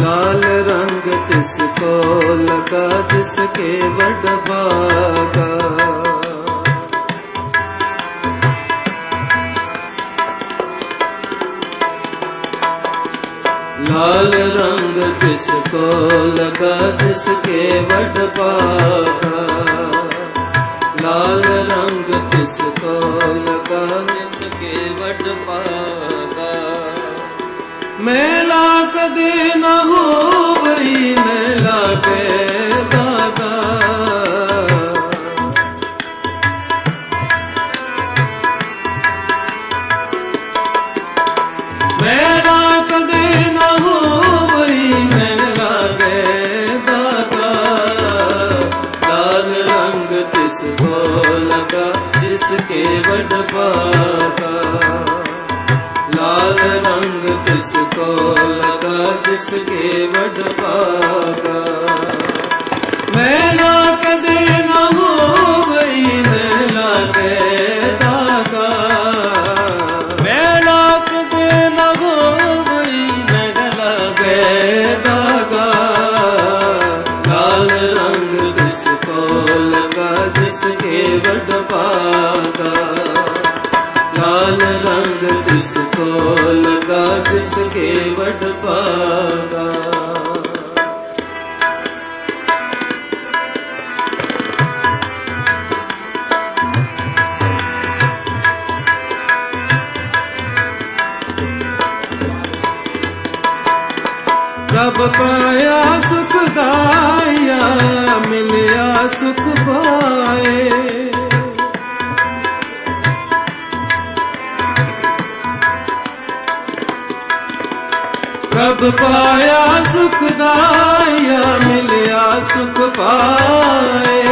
लाल रंग तिसको लगा जिसके वड भागा लाल रंग जिसको लगा जिसके वड भागा लाल रंग जिसको लगा जिसके वड भागा मेला ਕਦੇ ਨਾ ਹੋਵਈ ਮੈਲਾ ਦਾ ਮੈਲਾ ਕਦੇ ਨਾ ਹੋਵਈ ਮੈਲਾ ਦਾ ਲਾਲ ਰੰਗ ਤਿਸ ਵਡ ਪਾਗਾ ਲਾਲ ਰੰਗ ਤਿਸ ਤਿਸ ਕੇ ਵਡ ਪਾਗਾ ਮੈਂ ਨਾ ਛੱਡ ਪਾਗਾ ਜਬ ਪਾਇਆ ਸੁਖ ਗਾਇਆ ਮਿਲਿਆ ਸੁਖ ਪਾਏ। ਆਪ ਪਾਇਆ ਸੁਖ ਦਾਇਆ, ਮਿਲਿਆ ਸੁਖ ਪਾਏ।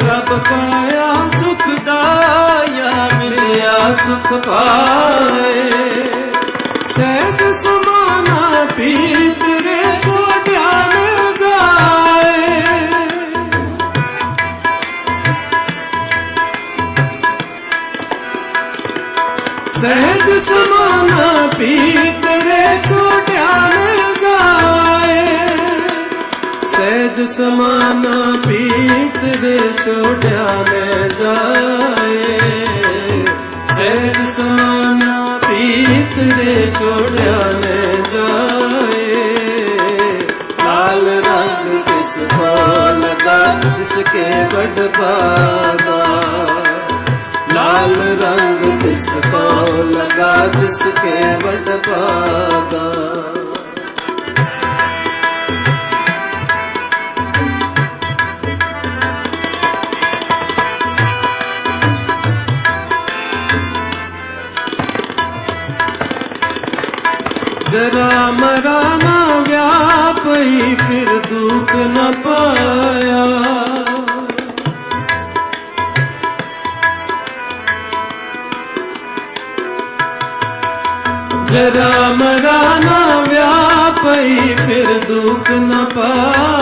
ਪ੍ਰਭ ਪਾਇਆ ਸੁਖ ਦਾਇਆ, ਮਿਲਿਆ ਸੁਖ ਪਾਏ। ਸਹਿਜ ਸਮਾਨਾ ਪੀਤ ਰੇ ਛੋਟਿਆ ਨ ਜਾਏ। ਸਹਿਜ ਸਮਾਨਾ ਪੀਤ ਰੇ ਛੋ रे छोड़ा न जाए सहज समाना पीत रे छोड़ा न जाए सहज समाना पीत रे छोड़ा न जाए लाल रंग किसको लगा जिसके बड़ पागा लाल रंग किसको लगा जिसके बड़ पागा ਫਿਰ ਦੁੱਖ ਨਾ ਪਾਇਆ ਜਰਾ ਮਰਾ ਨਾ ਵਿਆਪਈ ਫਿਰ ਦੁੱਖ ਨਾ ਪਾਇਆ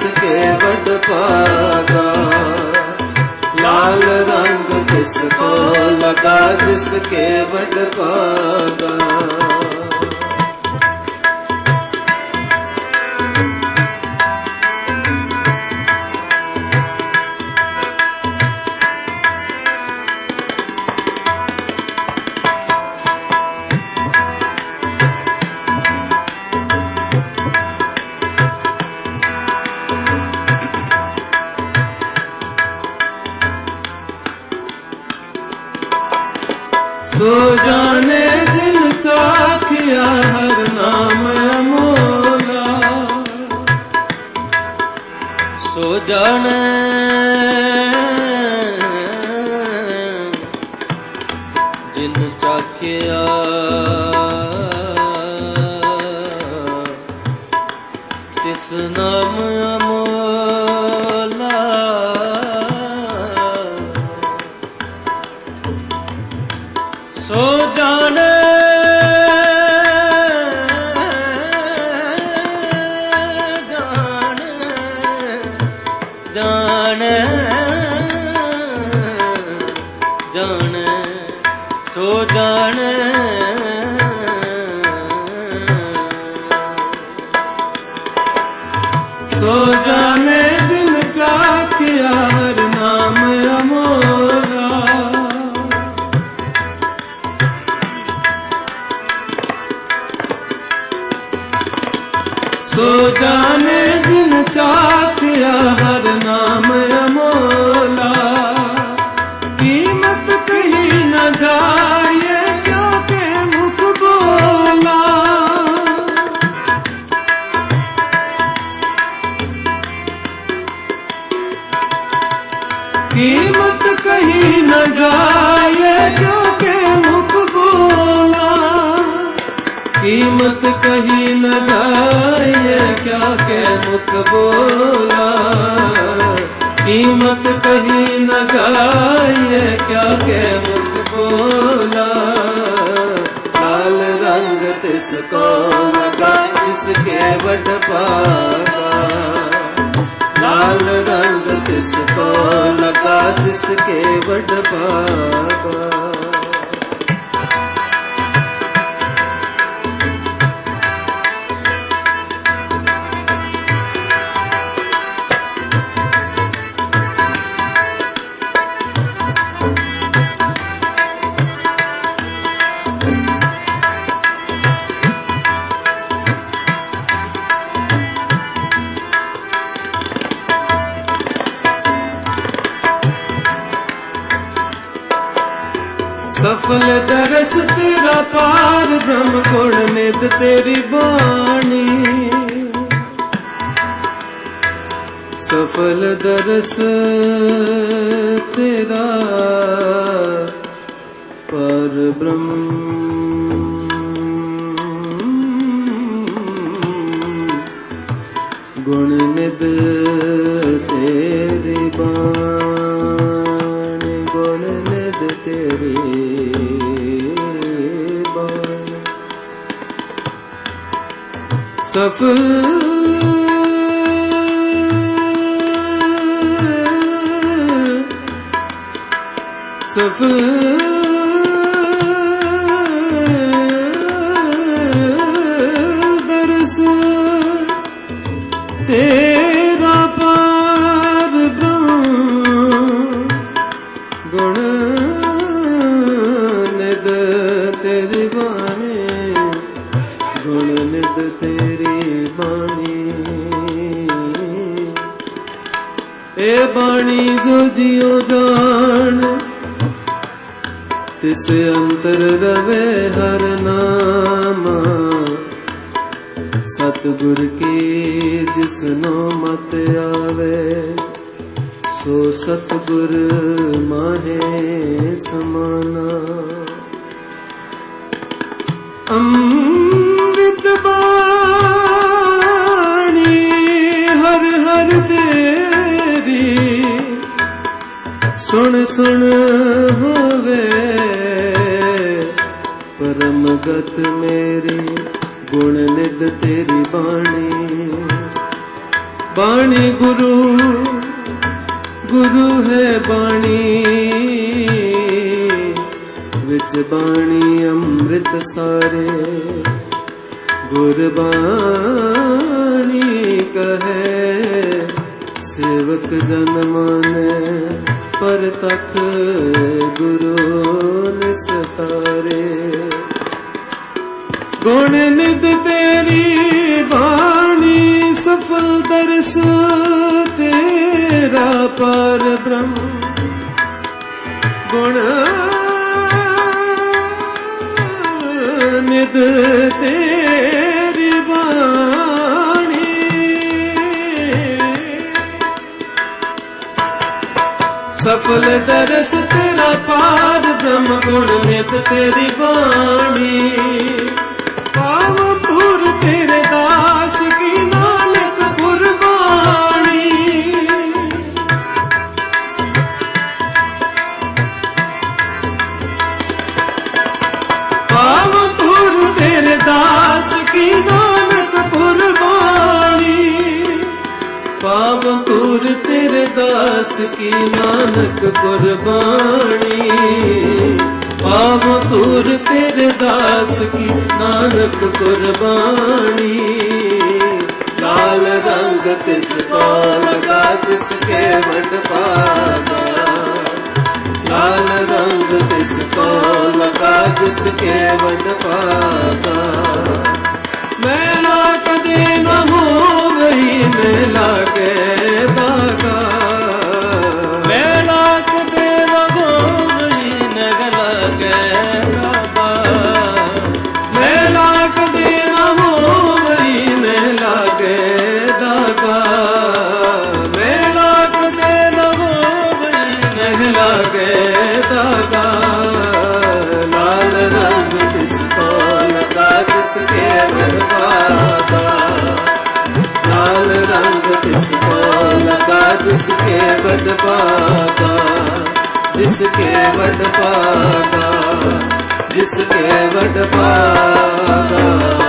ਤਿਸ ਕੇ ਵਡ ਪਾਗਾ ਲਾਲ ਰੰਗ ਕਿਸ ਕੋ ਲਗਾ ਜਿਸ ਕੇ ਵਡ ਪਾਗਾ ਸੋ ਜਾਣੇ ਦਿਲ ਚਾਖਿਆ ਨਾਮ ਮੋਲਾ। ਸੋ ਜਾਣੇ ਦਿਲ ਚਾਖਿਆ ਤਿਸ ਨਾਮ ਜਾਣ। ਜਾਣ ਸੋ ਜਾਣ। ਸੋ ਜਾਣੇ ਜਿਨ ਚਾਖਿਆ ਹਰ ਨਾਮ ਅਮੋਲਾ ਕੀਮਤ ਕਹੀ ਨਾ ਜਾਏ ਕਿਉਂਕਿ ਮੁਖ ਬੋਲਾ ਕੀਮਤ ਕਹੀ ਨਾ ਜਾਏ ਕਿਉਂਕਿ ਮੁਖ ਬੋਲਾ कीमत कहीं न जाए क्या के मुख बोला कीमत कहीं न जाए क्या के मुख बोला लाल रंग तिसको लगा जिसके बट पागा लाल रंग तिसको लगा जिसके बट पागा ਸਫਲ ਦਰਸ ਤੇਰਾ ਪਾਰ, ਬ੍ਰਹਮ ਗੁਣ ਨਿਤ ਤੇਰੀ ਬਾਣੀ। ਸਫਲ ਦਰਸ ਤੇਰਾ ਪਰ ਬ੍ਰਹਮ ਗੁਣ ਨਿਦ ਤੇਰੀ ਬਾਣੀ। ਸਫਲ ਸਫ ਦਰਸ ਤੇਰਾ ਇਹ ਬਾਣੀ ਜੋ ਜਿਉ ਜਾਣ, ਤਿਸ ਅੰਤਰ ਰਵੇ ਹਰ ਨਾਮ। ਸਤਿਗੁਰ ਕੀ ਜਿਸਨੋ ਮਤ ਆਵੇ, ਸੋ ਸਤਿਗੁਰ ਮਾਹੇ ਸਮਾਨ। ਪਰਮ ਗਤ ਮੇਰੀ, ਗੁਣ ਨਿਦ ਤੇਰੀ ਬਾਣੀ। ਬਾਣੀ ਗੁਰੂ ਗੁਰੂ ਹੈ ਬਾਣੀ। ਵਿੱਚ ਬਾਣੀ ਅੰਮ੍ਰਿਤ ਸਾਰੇ। ਗੁਰਬਾਣੀ ਕਹੇ, ਸੇਵਕ ਜਨ ਮਾਨੇ ਪਰ ਤਖ ਗੁਰੂ ਨਿਸਤਾਰੇ। ਗੁਣ ਨਿਦ ਤੇਰੀ ਬਾਣੀ ਸਫਲ ਦਰਸ ਤੇਰਾ ਪਰ ਬ੍ਰਹਮ। ਗੁਣ ਨਿਦ ਤੇਰੀ ਬਾਣੀ। ਸਫਲ ਦਰਸ ਤੇਰਾ ਪਾਰ ਬ੍ਰਹਮ, ਗੁਣ ਨਿਤ ਤੇਰੀ ਬਾਣੀ। ਕੀ ਨਾਨਕ ਕੁਰਬਾਨੀ ਪਾਵਪੁਰ ਤੇਰੇ ਦਾਸ ਕੀ ਨਾਨਕ ਕੁਰਬਾਨੀ ਲਾਲ ਰੰਗ ਤਿਸ ਕੋ ਲਗਾ ਜਿਸ ਕੇ ਵਡ ਪਾਗਾ ਲਾਲ ਰੰਗ ਤਿਸ ਕੋ ਲਗਾ ਜਿਸ ਕੇ ਵਡ ਪਾਗਾ ਮੈਲਾ ਕਦੇ ਨ ਹੋ ਗਈ ਮੈਲਾ ਕੇ ਦਾਗਾ ਜਿਸ ਕੇ ਵਡ ਪਾਗਾ ਜਿਸ ਕੇ ਵਡ ਪਾਗਾ